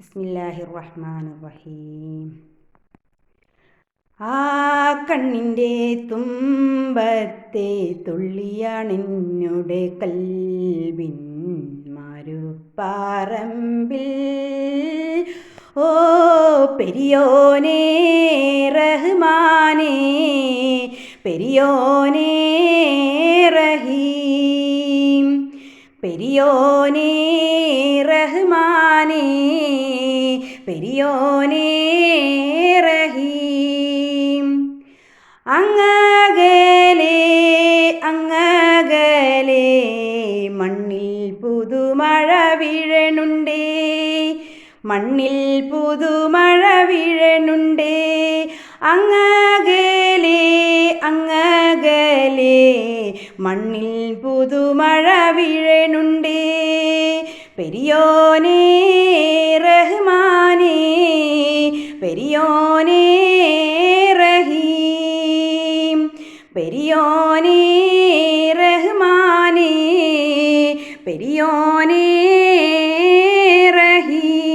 ബിസ്മില്ലാഹിർ റഹ്മാൻ റഹീം ആ കണ്ണിന്റെ തുമ്പത്തെ തുള്ളിയാണെന്നുടെ കൽബിൻ മരുപ്പാറമ്പിൽ. ഓ പെരിയോനേ റഹ്മാനേ പെരിയോനേ റഹീം. പെരിയോനേ റഹ്മാനേ പെരിയോനേ റഹീം അങ്ങകലേ അങ്ങകലെ മണ്ണിൽ പുതുമഴ വീഴണുണ്ടേ. മണ്ണിൽ പുതുമഴ വീഴണുണ്ടേ. അങ്ങകലെ അങ്ങകലേ മണ്ണിൽ പുതുമഴ വീഴണുണ്ടേ. പെരിയോനേ റഹ്മാനേ പെരിയോനേ റഹീം പെരിയോനേ റഹ്മാനേ പെരിയോനേ റഹീം.